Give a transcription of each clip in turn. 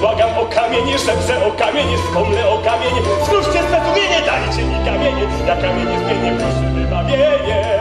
błagam o kamienie, szepczę o kamienie, skomlę o kamienie, skróćcie swe dajcie mi kamienie, ja kamienie zmienię, proszę wybawienie.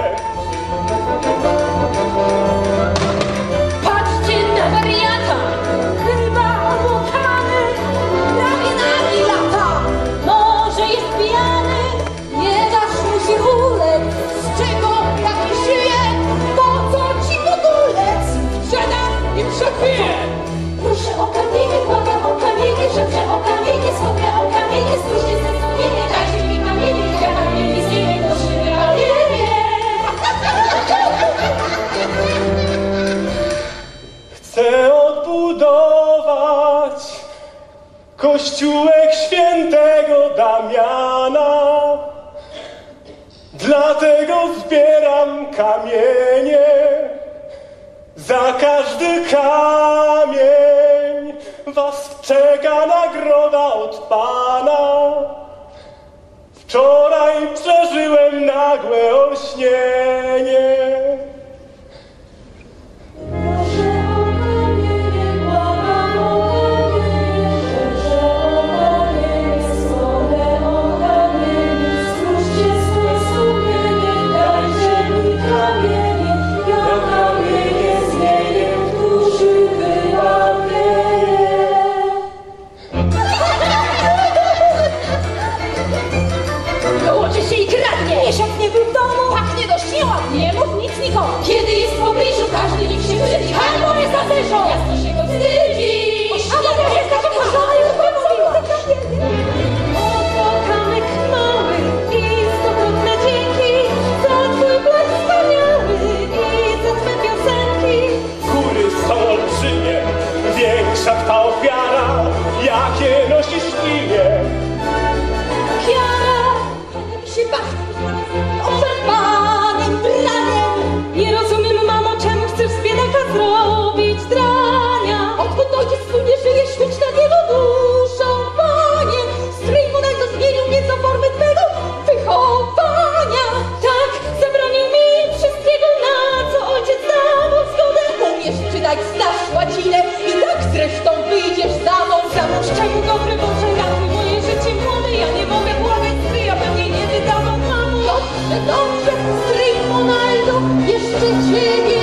kościółek świętego Damiana. Dlatego zbieram kamienie, za każdy kamień was czeka nagroda od Pana. Wczoraj przeżyłem nagłe olśnie. wiara, jakie nosi szkliwie. Wiara, się bawi, oferpanym. Nie rozumiem, mamo, czemu chcesz z biedaka zrobić. Donaldu, jeszcze ciebie